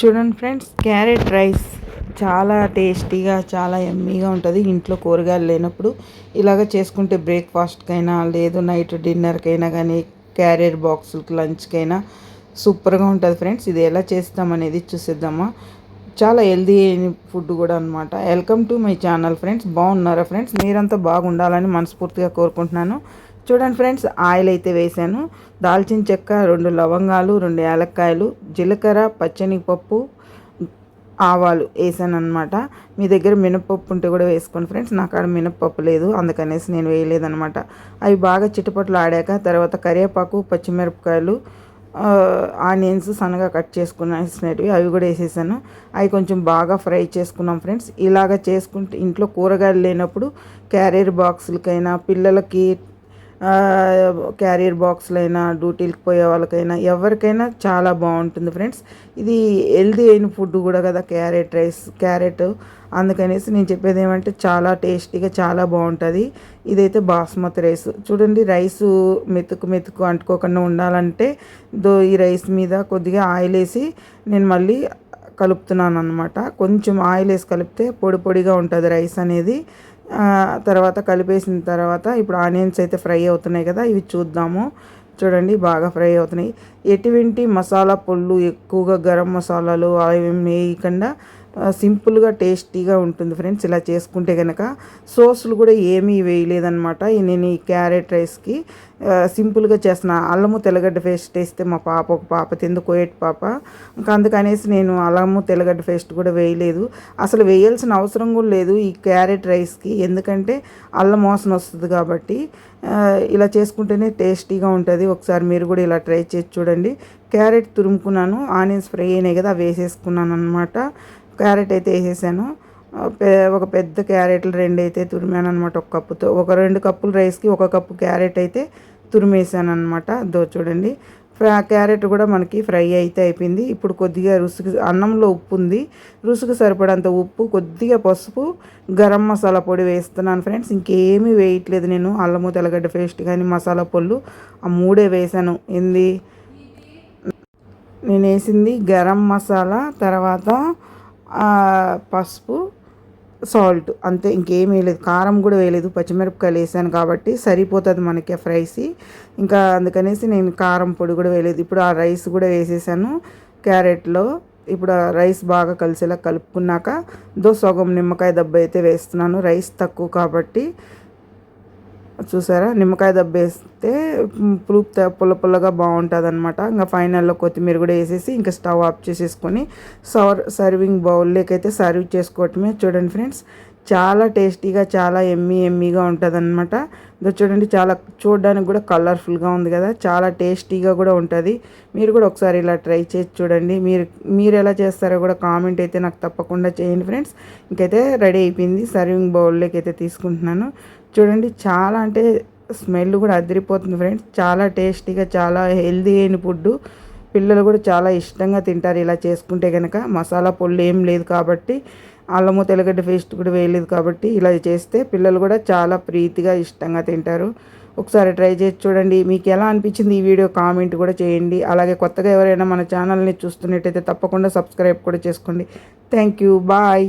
చూడండి friends carrot rice చాలా టేస్టీగా చాలా ఎమ్మీగా ఉంటుంది ఇంట్లో కూరగాయలు లేనప్పుడు. ఇలాగ చేసుకుంటే బ్రేక్ఫాస్ట్కైనా లేదు నైట్ డిన్నర్కైనా కానీ క్యారెట్ బాక్సులకి లంచ్కైనా సూపర్గా ఉంటుంది ఫ్రెండ్స్. ఇది ఎలా చేస్తామనేది చూసేద్దామా. చాలా హెల్దీ ఫుడ్ కూడా అనమాట welcome to my channel friends బాగున్నారా ఫ్రెండ్స్? మీరంతా బాగుండాలని మనస్ఫూర్తిగా కోరుకుంటున్నాను. చూడండి ఫ్రెండ్స్ ఆయిల్ అయితే వేసాను. దాల్చిన చెక్క రెండు లవంగాలు రెండు యాలక్కాయలు జీలకర్ర పచ్చని పప్పు ఆవాలు వేసాను అనమాట మీ దగ్గర మినపప్పు ఉంటే కూడా వేసుకోండి ఫ్రెండ్స్. నాకు ఆడ మినపప్పు లేదు అందుకనేసి నేను వేయలేదనమాట అవి బాగా చిట్టుపట్లు ఆడాక తర్వాత కరివేపాకు పచ్చిమిరపకాయలు ఆనియన్స్ సన్నగా కట్ చేసుకునేసినవి అవి కూడా వేసేసాను. అవి కొంచెం బాగా ఫ్రై చేసుకున్నాం ఫ్రెండ్స్. ఇలాగ చేసుకుంటే ఇంట్లో కూరగాయలు లేనప్పుడు క్యారియర్ బాక్సులకైనా పిల్లలకి క్యారియర్ బాక్స్లైనా డ్యూటీలకు పోయే వాళ్ళకైనా ఎవరికైనా చాలా బాగుంటుంది ఫ్రెండ్స్. ఇది హెల్దీ అయిన ఫుడ్ కూడా కదా క్యారెట్ రైస్ క్యారెట్ అందుకనేసి నేను చెప్పేది ఏమంటే చాలా టేస్టీగా చాలా బాగుంటుంది. ఇదైతే బాస్మతి రైస్ చూడండి రైస్ మెతుకు మెతుకు అంటుకోకుండా ఉండాలంటే దో ఈ రైస్ మీద కొద్దిగా ఆయిల్ వేసి నేను మళ్ళీ కలుపుతున్నాను అనమాట కొంచెం ఆయిల్ వేసి కలిపితే పొడి పొడిగా ఉంటుంది రైస్ అనేది. తర్వాత కలిపేసిన తర్వాత ఇప్పుడు ఆనియన్స్ అయితే ఫ్రై అవుతున్నాయి కదా ఇవి చూద్దాము. చూడండి బాగా ఫ్రై అవుతున్నాయి. ఎటువంటి మసాలా పొళ్ళు ఎక్కువగా గరం మసాలాలు అవి వేయకుండా సింపుల్గా టేస్టీగా ఉంటుంది ఫ్రెండ్స్ ఇలా చేసుకుంటే కనుక సోస్లు కూడా ఏమీ వేయలేదనమాట నేను ఈ క్యారెట్ రైస్కి సింపుల్గా చేసిన అల్లము తెల్లగడ్డ పేస్ట్ వేస్తే మా పాప ఒక పాప తిందు కోయట్ పాప. ఇంకా అందుకనేసి నేను అల్లము తెల్లగడ్డ పేస్ట్ కూడా వేయలేదు. అసలు వేయాల్సిన అవసరం కూడా లేదు ఈ క్యారెట్ రైస్కి. ఎందుకంటే అల్లం మోసన వస్తుంది కాబట్టి ఇలా చేసుకుంటేనే టేస్టీగా ఉంటుంది. ఒకసారి మీరు కూడా ఇలా ట్రై చేసి చూడండి. క్యారెట్ తురుముకున్నాను ఆనియన్స్ ఫ్రై అయినాయి కదా వేసేసుకున్నాను అనమాట క్యారెట్ అయితే వేసేసాను. ఒక పెద్ద క్యారెట్లు రెండు అయితే తురిమాను అనమాట ఒక కప్పుతో. ఒక రెండు కప్పులు రైస్కి ఒక కప్పు క్యారెట్ అయితే తురిమేసాను అనమాట దో చూడండి క్యారెట్ కూడా మనకి ఫ్రై అయితే అయిపోయింది. ఇప్పుడు కొద్దిగా రుసుకు అన్నంలో ఉప్పు ఉంది. రుసుకు సరిపడంత ఉప్పు కొద్దిగా పసుపు గరం మసాలా పొడి వేస్తున్నాను ఫ్రెండ్స్. ఇంకేమీ వేయట్లేదు నేను. అల్లము తెల్లగడ్డ పేస్ట్ కానీ మసాలా పొళ్ళు ఆ మూడే వేసాను. ఏంది? నేను వేసింది గరం మసాలా తర్వాత పసుపు సాల్ట్ అంతే ఇంకేం వేయలేదు. కారం కూడా వేయలేదు. పచ్చిమిరపకాయలు వేసాను కాబట్టి సరిపోతుంది మనకి ఫ్రైసి. ఇంకా అందుకనేసి నేను కారం పొడి కూడా వేయలేదు. ఇప్పుడు ఆ రైస్ కూడా వేసేసాను. క్యారెట్లో ఇప్పుడు ఆ రైస్ బాగా కలిసేలా కలుపుకున్నాక దో సగం నిమ్మకాయ దెబ్బ అయితే వేస్తున్నాను. రైస్ తక్కువ కాబట్టి చూసారా? నిమ్మకాయ దబ్బేస్తే పులుపు పుల్ల పుల్లగా బాగుంటుంది అనమాట ఇంకా ఫైనల్లో కొత్తిమీర కూడా వేసేసి ఇంకా స్టవ్ ఆఫ్ చేసేసుకొని సర్ సర్వింగ్ బౌల్లోకి అయితే సర్వ్ చేసుకోవటమే చూడండి ఫ్రెండ్స్. చాలా టేస్టీగా చాలా ఎమ్మీ ఎమ్మీగా ఉంటుంది అనమాట చూడండి చాలా చూడడానికి కూడా కలర్ఫుల్గా ఉంది కదా. చాలా టేస్టీగా కూడా ఉంటుంది. మీరు కూడా ఒకసారి ఇలా ట్రై చేసి చూడండి. మీరు మీరు ఎలా చేస్తారో కూడా కామెంట్ అయితే నాకు తప్పకుండా చేయండి ఫ్రెండ్స్. ఇంకైతే రెడీ అయిపోయింది. సర్వింగ్ బౌల్లోకి అయితే తీసుకుంటున్నాను. చూడండి చాలా అంటే స్మెల్ కూడా అదిరిపోతుంది ఫ్రెండ్స్. చాలా టేస్టీగా చాలా హెల్దీ అయిన ఫుడ్ పిల్లలు కూడా చాలా ఇష్టంగా తింటారు ఇలా చేసుకుంటే కనుక మసాలా పొళ్ళు ఏం లేదు కాబట్టి. అల్లము తెల్లగడ్డ పేస్ట్ కూడా వేయలేదు కాబట్టి ఇలా చేస్తే పిల్లలు కూడా చాలా ప్రీతిగా ఇష్టంగా తింటారు. ఒకసారి ట్రై చేసి చూడండి. మీకు ఎలా అనిపించింది ఈ వీడియో కామెంట్ కూడా చేయండి. అలాగే కొత్తగా ఎవరైనా మన ఛానల్ని చూస్తున్నట్టయితే తప్పకుండా సబ్స్క్రైబ్ కూడా చేసుకోండి. Thank you. బాయ్.